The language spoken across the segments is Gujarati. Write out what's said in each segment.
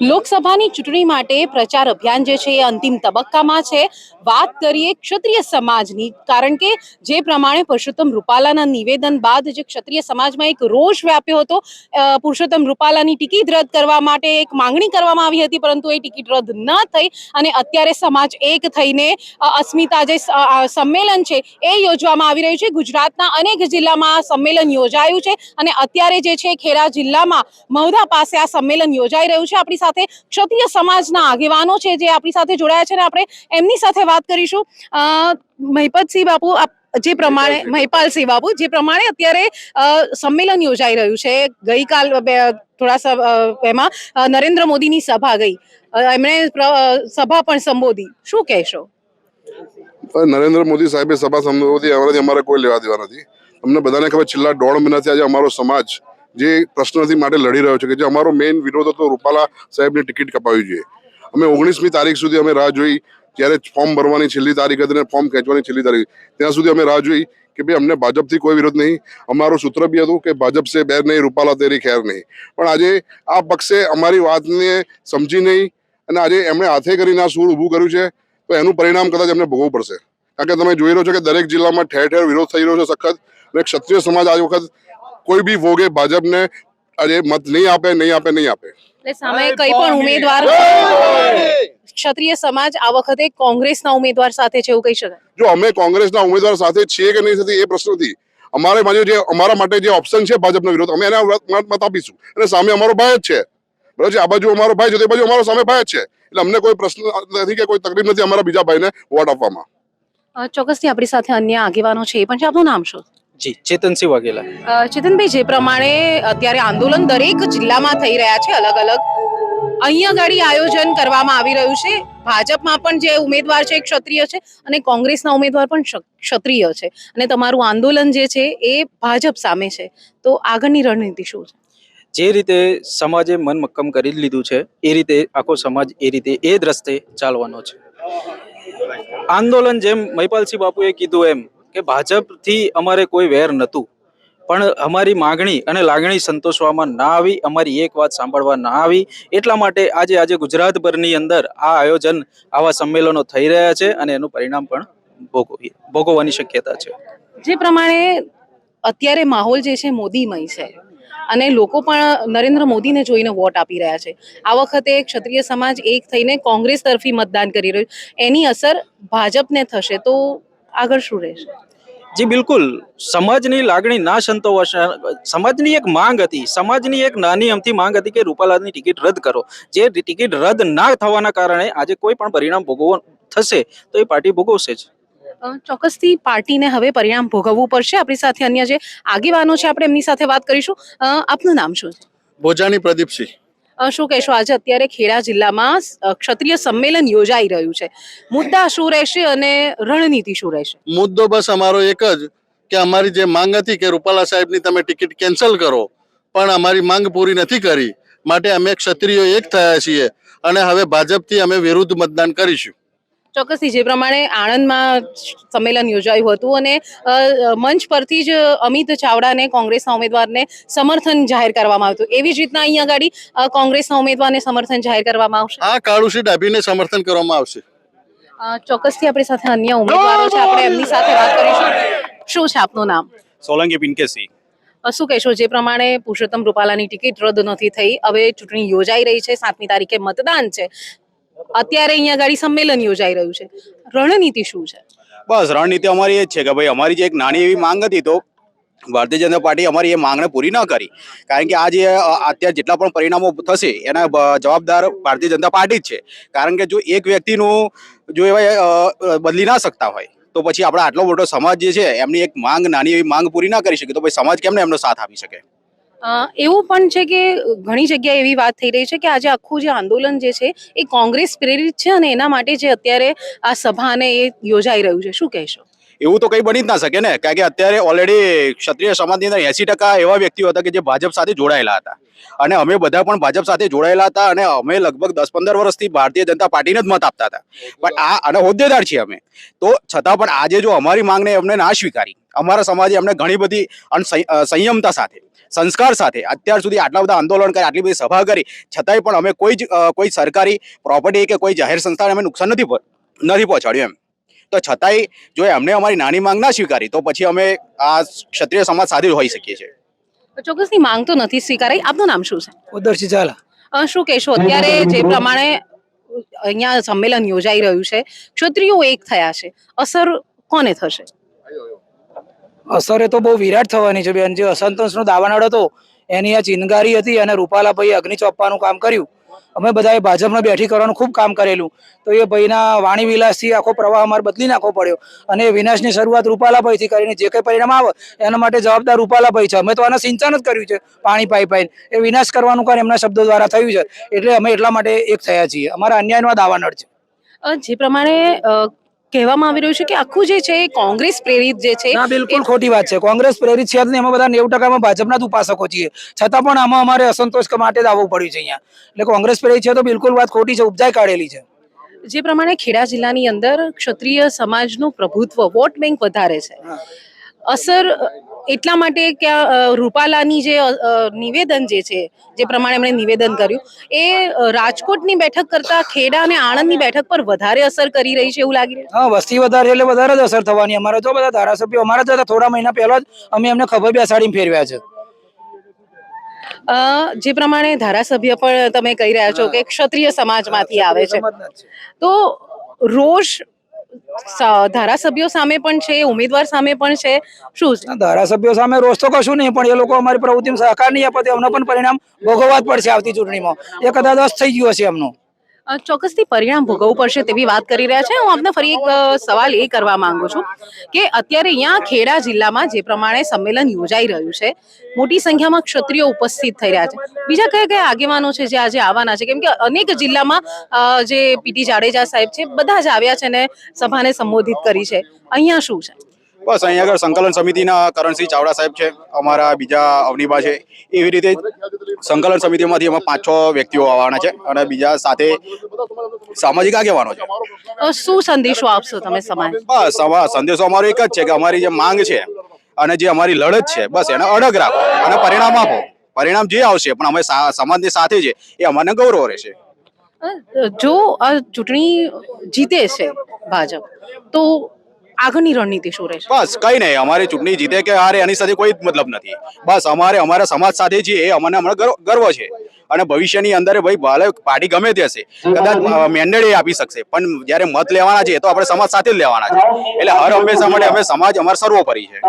લોકસભાની ચૂંટણી માટે પ્રચાર અભિયાન જે છે એ અંતિમ તબક્કામાં છે. વાત કરીએ ક્ષત્રિય સમાજની, કારણ કે જે પ્રમાણે પુરુષોત્તમ રૂપાલાના નિવેદન બાદ જે ક્ષત્રિય સમાજમાં એક રોષ વ્યાપ્યો હતો પુરુષોત્તમ રૂપાલાની ટિકિટ રદ કરવા માટે એક માંગણી કરવામાં આવી હતી, પરંતુ એ ટિકિટ રદ ન થઈ અને અત્યારે સમાજ એક થઈને અસ્મિતા જે સંમેલન છે એ યોજવામાં આવી રહ્યું છે. ગુજરાતના અનેક જિલ્લામાં સંમેલન યોજાયું છે અને અત્યારે જે છે ખેડા જિલ્લામાં મહુધા પાસે આ સંમેલન યોજાઈ રહ્યું છે આપણી સાથે ક્ષત્રિય સમાજના આગેવાનો છે જે આપણી સાથે જોડાયા છે અને આપણે એમની સાથે વાત કરીશું. મહિપતસિંહ બાપુ જે પ્રમાણે મહિપાલસિંહ બાપુ જે પ્રમાણે અત્યારે સંમેલન યોજાઈ રહ્યું છે. ગઈકાલ થોડા એમાં નરેન્દ્ર મોદીની સભા ગઈ. એમણે સભા પણ સંબોધી. શું કહેશો? નરેન્દ્ર મોદી સાહેબે સભા સંબોધી અમારાથી અમારે કોઈ લેવા દેવા નથી. અમને બધાને ખબર છેલ્લા દોઢ મહિનાથી આજે અમારો સમાજ જે પ્રશ્નથી માટે લડી રહ્યો છે કે જે અમારો મેઇન વિરોધ હતો રૂપાલા સાહેબની ટિકિટ કપાવી જોઈએ. અમે ઓગણીસમી તારીખ સુધી અમે રાહ જોઈ જ્યારે ફોર્મ ભરવાની છેલ્લી તારીખ હતી અને ફોર્મ ખેંચવાની છેલ્લી તારીખ ત્યાં સુધી અમે રાહ જોઈ કે ભાઈ અમને ભાજપથી કોઈ વિરોધ નહીં. અમારું સૂત્ર બી હતું કે ભાજપ સે બેર નહીં, રૂપાલા તેરી ખેર નહીં. પણ આજે આ પક્ષે અમારી વાતને સમજી નહીં અને આજે એમણે હાથે કરીને આ સૂર ઊભું કર્યું છે, તો એનું પરિણામ કદાચ એમને ભોગવવું પડશે. કારણ કે તમે જોઈ રહ્યો છો કે દરેક જિલ્લામાં ઠેર ઠેર વિરોધ થઈ રહ્યો છે સખત. અને ક્ષત્રિય સમાજ આ વખત કોઈ બી વોગે ભાજપને અરે મત નહીં આપે નહીં આપે નહીં આપે. એટલે સામે કઈ પણ ઉમેદવાર ક્ષત્રિય સમાજ આ વખતે કોંગ્રેસના ઉમેદવાર સાથે છે એવું કહી શકાય. જો અમે કોંગ્રેસના ઉમેદવાર સાથે છીએ કે નહીં થતી એ પ્રશ્ન નથી. અમારે માટે જે અમારા માટે જે ઓપ્શન છે ભાજપનો વિરોધ અમે એના મત આપીશું. અને સામે અમારો ભાઈ જ છે. બરાબર છે? આ બાજુ અમારો ભાઈ છે તે બાજુ અમારો સામે ભાઈ જ છે. એટલે અમને કોઈ પ્રશ્ન નથી કે કોઈ તકલીફ નથી અમારા બીજા ભાઈને વોટ આપવામાં. ચોક્કસથી આપણી સાથે અન્ય આગેવાનો છે એ પણ છે. આપનું નામ શું? જી ચેતનસિંહ વાઘેલા. ચેતનભાઈ જે પ્રમાણે અત્યારે આંદોલન દરેક જિલ્લામાં થઈ રહ્યા છે અલગ અલગ. અહીંયા ગાડી આયોજન કરવામાં આવી રહ્યું છે. ભાજપમાં પણ જે ઉમેદવાર છે ક્ષત્રિય છે અને કોંગ્રેસના ઉમેદવાર પણ ક્ષત્રિય છે. અને તમારું આંદોલન જે છે એ ભાજપ સામે છે. તો આગળની રણનીતિ શું છે? જે રીતે સમાજે મન મક્કમ કરી લીધું છે એ રીતે આખો સમાજ એ રીતે એ જ રસ્તે ચાલવાનો છે. આંદોલન જેમ મહિપાલસિંહ બાપુએ કીધું એમ કે ભાજપથી અમારે કોઈ વેર નહોતું. પણ અમારી માગણી અને લાગણી સંતોષવામાં ના આવી, અમારી એક વાત સાંભળવા ના આવી. એટલા માટે આજે આજે ગુજરાતભરની અંદર આ આયોજન, આવા સંમેલનો થઈ રહ્યા છે અને એનું પરિણામ પણ ભોગવી, ભોગવવાની શક્યતા છે. જે પ્રમાણે અત્યારે માહોલ જે છે મોદીમય છે અને લોકો પણ નરેન્દ્ર મોદીને જોઈને વોટ આપી રહ્યા છે. આ વખતે ક્ષત્રિય સમાજ એક થઈને કોંગ્રેસ તરફી મતદાન કરી રહ્યું. એની અસર ભાજપને થશે તો આગળ શું રહેશે? જી બિલકુલ. સમાજની લાગણી ના સંતોષ સમાજની એક માંગ હતી. સમાજની એક નાની અમથી માંગ હતી કે રૂપાલાની ટિકિટ રદ કરો. જે ટિકિટ રદ ના થવાના કારણે આજે કોઈ પણ પરિણામ ભોગવવું થશે તો એ પાર્ટી ભોગવશે જ. ચોક્કસથી પાર્ટીને હવે પરિણામ ભોગવવું પડશે. આપણી સાથે અન્ય જે આગેવાનો છે આપણે એમની સાથે વાત કરીશું. આપનું નામ શું છે? ભોજાની પ્રદીપસિંહ. શું કહેશો? આજે અત્યારે ખેડા જિલ્લામાં ક્ષત્રિય સંમેલન યોજાઈ રહ્યું છે. મુદ્દા શું રહેશે અને રણનીતિ શું રહેશે? મુદ્દો બસ અમારો એક જ કે અમારી જે માંગ હતી કે રૂપાલા સાહેબની તમે ટિકિટ કેન્સલ કરો, પણ અમારી માંગ પૂરી નથી કરી. માટે અમે ક્ષત્રિયો એક થયા છીએ અને હવે ભાજપથી અમે વિરુદ્ધ મતદાન કરીશું. ચોક્કસથી જે પ્રમાણે આણંદમાં સંમેલન યોજાયું હતું અને મંચ પરથી જ અમિત ચાવડાને કોંગ્રેસના ઉમેદવારને સમર્થન જાહેર કરવામાં આવ્યું હતું. એવી જ રીતના અહીંયા આગળ કોંગ્રેસના ઉમેદવારને સમર્થન જાહેર કરવામાં આવશે. આ કાળુસિંહ ડાભીને સમર્થન કરવામાં આવશે. ચોક્કસથી આપણી સાથે અન્ય ઉમેદવારો છે. આપણે એમની સાથે વાત કરીશું. શું છે આપનું નામ? સોલંકી પિનકેસી શું કહેશો? જે પ્રમાણે પુરુષોત્તમ રૂપાલાની ટિકિટ રદ નથી થઈ. હવે ચૂંટણી યોજાઈ રહી છે. સાતમી તારીખે મતદાન છે. અત્યારે અહીંયા ગાડી સંમેલન યોજાઈ રહ્યું છે. રણનીતિ શું છે? બસ, રણનીતિ અમારી એ જ છે કે ભાઈ અમારી જે એક નાની એવી માંગ હતી તો ભારતીય જનતા પાર્ટી અમારી એ માંગને પૂરી ન કરી. કારણ કે આ જે અત્યારે જેટલા પણ પરિણામો થશે, એના જવાબદાર ભારતીય જનતા પાર્ટી જ છે. કારણ કે જો એક વ્યક્તિનું, જો એવા બદલી ના શકતા હોય, તો પછી આપણે આટલો મોટો સમાજ જે છે, એમની એક માંગ, નાની એવી માંગ પૂરી ના કરી શકે. તો પછી સમાજ કેમને એમનો સાથ આપી શકે? એવું પણ છે કે ઘણી જગ્યાએ એવી વાત થઈ રહી છે કે આજે આખું જે આંદોલન જે છે એ કોંગ્રેસ પ્રેરિત છે અને એના માટે જે અત્યારે આ સભાને એ યોજાઈ રહ્યું છે. શું કહેશો? એવું તો કંઈ બની જ ના શકે ને. કારણ કે અત્યારે ઓલરેડી ક્ષત્રિય સમાજની અંદર એસી ટકા એવા વ્યક્તિઓ હતા કે જે ભાજપ સાથે જોડાયેલા હતા. અને અમે બધા પણ ભાજપ સાથે જોડાયેલા હતા અને અમે લગભગ દસ પંદર વર્ષથી ભારતીય જનતા પાર્ટીને જ મત આપતા હતા. પણ આ અને હોદ્દેદાર છીએ અમે. તો છતાં પણ આજે જો અમારી માંગને અમને ના સ્વીકારી, અમારા સમાજે અમને ઘણી બધી સંયમતા સાથે, સંસ્કાર સાથે અત્યાર સુધી આટલા બધા આંદોલન કરી, આટલી બધી સભા કરી, છતાંય પણ અમે કોઈ જ કોઈ સરકારી પ્રોપર્ટી કે કોઈ જાહેર સંસ્થાને અમે નુકસાન નથી નથી પહોંચાડ્યું એમ. તો છતાંય જો એમને અમારી નાની માંગ ના સ્વીકારી, તો પછી અમે આ ક્ષત્રિય સમાજ સાથે હોઈ શકીએ છીએ. ચોક્કસની માંગ તો નથી સ્વીકારાઈ. આપનું નામ શું છે? ઉદરસિંહ ઝાલા. શું કહેશો? અત્યારે જે પ્રમાણે અહીંયા સંમેલન યોજાઈ રહ્યું છે ક્ષત્રિયો એક થયા છે. અસર કોને થશે? અસર એ તો બહુ વિરાટ થવાની છે બેન. જે અસંતોષનો દાવાનળ હતો એની આ ચિનગારી હતી અને રૂપાલાભાઈ અગ્નિ ચોપવાનું કામ કર્યું. અમે બધાએ ભાજપને બેઠી કરવાનું ખૂબ કામ કરેલું. તો એ ભાઈના વાણી વિલાસથી આખો પ્રવાહ અમારે બદલી નાખવો પડ્યો. અને વિનાશની શરૂઆત રૂપાલાભાઈથી કરીને જે કંઈ પરિણામ આવે, એના માટે જવાબદાર રૂપાલાભાઈ છે. અમે તો આને સિંચન જ કર્યું છે, પાણી પાઈ પાઈને એ વિનાશ કરવાનું કારણ એમના શબ્દો દ્વારા થયું છે. એટલે અમે એટલા માટે એક થયા છીએ. અમારા અન્યાયનો દાવાનળ છે. જે પ્રમાણે કહેવામાં આવી રહ્યું છે કે આખું જે છે એ કોંગ્રેસ પ્રેરિત જે છે ના બિલકુલ ખોટી વાત છે. કોંગ્રેસ પ્રેરિત છે જ નહીં. અમે બધા નેવું ટકામાં ભાજપના જ ઉપાસકો છીએ. છતાં પણ આમાં અમારે અસંતોષ માટે જ આવવું પડ્યું છે અહીંયા. એટલે કોંગ્રેસ પ્રેરિત છે તો બિલકુલ વાત ખોટી છે. ઉપજાઈ કાઢેલી છે. જે પ્રમાણે ખેડા જિલ્લાની અંદર ક્ષત્રિય સમાજનું પ્રભુત્વ વોટ બેંક વધારે છે. અસર એટલા માટે કે રૂપાલાની જે નિવેદન જે છે જે પ્રમાણે એમણે નિવેદન કર્યું એ રાજકોટની બેઠક કરતા ખેડા અને આણંદની બેઠક પર વધારે અસર કરી રહી છે એવું લાગી રહ્યું હા વસ્તી વધારે એટલે વધારે જ અસર થવાની અમારા જો બધા ધારાસભ્યો અમારા જ થોડા મહિના પહેલા જ અમે એમને ખબર બેસાડીને ફેરવ્યા છે. જે પ્રમાણે ધારાસભ્ય પણ તમે કહી રહ્યા છો કે ક્ષત્રિય સમાજમાંથી આવે છે. તો રોષ ધારાસભ્યો સામે પણ છે, ઉમેદવાર સામે પણ છે. શું છે? ધારાસભ્યો સામે રોષ તો કશું નહીં, પણ એ લોકો અમારી પ્રવૃત્તિમાં સહકાર નહીં આપે એમનો પણ પરિણામ ભોગવવા જ પડશે આવતી ચૂંટણીમાં. એ કદાચ દસ થઈ ગયું હશે એમનું. ચોક્કસથી પરિણામ ભોગવવું પડશે તેવી વાત કરી રહ્યા છે. હું આપને ફરી એક સવાલ એ કરવા માંગુ છું કે અત્યારે અહીંયા ખેડા જિલ્લામાં જે પ્રમાણે સંમેલન યોજાઈ રહ્યું છે, મોટી સંખ્યામાં ક્ષત્રિયો ઉપસ્થિત થઈ રહ્યા છે. બીજા કયા કયા આગેવાનો છે જે આજે આવવાના છે? કેમ કે અનેક જિલ્લામાં જે પીટી જાડેજા સાહેબ છે, બધા જ આવ્યા છે ને સભાને સંબોધિત કરી છે. અહીંયા શું છે? બસ અહીંયા આગળ સંકલન સમિતિના કરણસિંહ ચાવડા સાહેબ છે અમારા બીજા અવનીબા છે. એવી રીતે સંકલન સમિતિમાંથી અમે પાંચ છ વ્યક્તિઓ આવવાના છે અને બીજા સાથે સામાજિક આગેવાનો છે. શું સંદેશો આપશો તમે સમાજ બસ સંદેશો અમારો એક જ છે કે અમારી જે માંગ છે અને જે અમારી લડત છે બસ એને અડગ રાખો અને પરિણામ આપો. પરિણામ જે આવશે પણ અમે સમાજની સાથે છે એ અમને ગૌરવ રહેશે. જો આ ચૂંટણી જીતે છે ભાજપ તો આગળની રણનીતિ શું રહેશે? બસ કઈ નહીં. અમારી ચૂંટણી જીતે કે હારે એની સાથે કોઈ મતલબ નથી. બસ અમારે અમારા સમાજ સાથે જે એ અમને હમણાં ગર્વ- છે. અને ભવિષ્યની અંદર ભાઈ ભલે પાર્ટી ગમે તે હશે કદાચ મેન્ડેટ એ આપી શકશે. પણ જ્યારે મત લેવાના છે તો આપણે સમાજ સાથે જ લેવાના છે. એટલે હર હંમેશા માટે અમે સમાજ અમારો સર્વોપરી છે.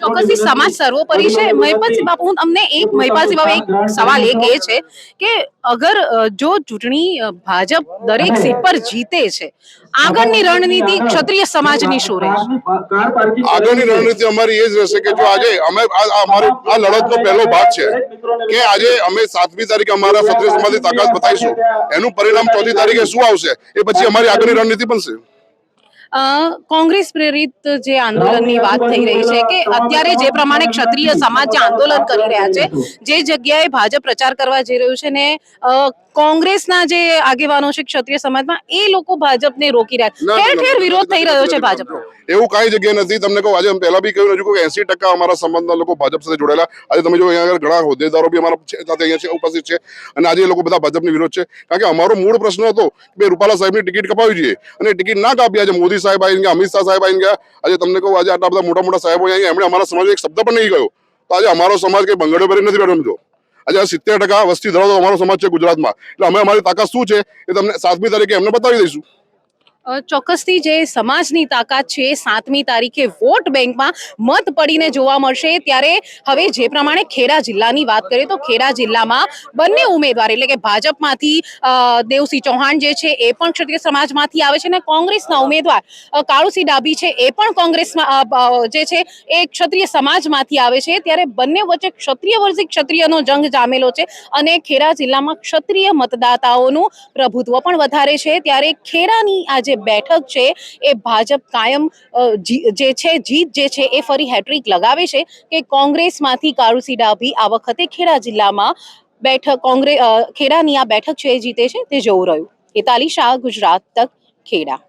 ચોક્કસથી સમાજ સર્વોપરી છે. મહિપાલસિંહ બાપુ હું તમને એક મહિપાલસિંહ બાપુ એક સવાલ એક એ છે કે અગર જો ચૂંટણી ભાજપ દરેક સીટ પર જીતે છે આગળની રણનીતિ ક્ષત્રિય સમાજની શું રહેશે આગળની રણનીતિ અમારી એ જ રહેશે કે જો આજે અમે આ આ અમારી આ લડતનો પહેલો ભાગ છે કે આજે અમે સાતમી તારીખે અમારા ક્ષત્રિય સમાજની તાકાત બતાવીશું. એનું પરિણામ ચોથી તારીખે શું આવશે એ પછી અમારી આગળની રણનીતિ બનશે. કોંગ્રેસ પ્રેરિત જે આંદોલનની વાત થઈ રહી છે કે અત્યારે જે પ્રમાણે ક્ષત્રિય સમાજ જે આંદોલન કરી રહ્યા છે જે જગ્યાએ ભાજપ પ્રચાર કરવા જઈ રહ્યું છે ને અ, કોંગ્રેસના જે આગેવાનો છે ક્ષત્રિય સમાજમાં એ લોકો ભાજપને રોકી રહ્યા ઠેર ઠેર વિરોધ થઈ રહ્યો છે ભાજપનો. એવું કાંઈ જગ્યાએ નથી. તમને કહું, આજે પહેલા બી કહ્યું કે એસી ટકા અમારા સમાજના લોકો ભાજપ સાથે જોડાયેલા. આજે તમે જો અહીંયા ઘણા હોદ્દેદારો બી અમારા સાથે અહીંયા છે, ઉપસ્થિત છે. અને આજે એ લોકો બધા ભાજપની વિરોધ છે. કારણ કે અમારો મૂળ પ્રશ્ન હતો કે રૂપાલા સાહેબની ટિકિટ કપાવી જોઈએ અને ટિકિટ ના કાપી. આજે મોદી સાહેબ આવી ગયા, અમિત શાહ સાહેબ આવી ગયા. આજે તમને કહું, આજે આટલા બધા મોટા મોટા સાહેબો અહીંયા, એમણે અમારા સમાજ એક શબ્દ પણ નહીં ગયો તો આજે અમારો સમાજ કંઈ બંગડો ભરી નથી બેઠો સમજો આજે સિત્તેર ટકા વસ્તી ધરાવતો અમારો સમાજ છે ગુજરાતમાં. એટલે અમે અમારી તાકાત શું છે એ તમને સાતમી તારીખે એમને બતાવી દઈશું. ચોક્કસથી જે સમાજની તાકાત છે, સાતમી તારીખે વોટ બેંકમાં મત પડીને જોવા મળશે. ત્યારે હવે જે પ્રમાણે ખેડા જિલ્લાની વાત કરીએ તો ખેડા જિલ્લામાં બંને ઉમેદવાર, એટલે કે ભાજપમાંથી દેવસિંહ ચૌહાણ જે છે, એ પણ ક્ષત્રિય સમાજમાંથી આવે છે અને કોંગ્રેસના ઉમેદવાર કાળુસિંહ ડાભી છે, એ પણ કોંગ્રેસમાં જે છે, એ ક્ષત્રિય સમાજમાંથી આવે છે. ત્યારે બંને વચ્ચે ક્ષત્રિય વર્સિક ક્ષત્રિયનો જંગ જામેલો છે અને ખેડા જિલ્લામાં ક્ષત્રિય મતદાતાઓનું પ્રભુત્વ પણ વધારે છે. ત્યારે ખેડાની આ જે બેઠક છે, એ ભાજપ કાયમ જે છે, જીત જે છે, એ ફરી હેટ્રિક લગાવે છે કે કોંગ્રેસમાંથી કારુસી ડાભી આ વખતે ખેડા જિલ્લામાં બેઠક કોંગ્રેસ ખેડાની આ બેઠક છે, એ જીતે છે, તે જોવું રહ્યું. હેતાલી શાહ, ગુજરાત તક ખેડા.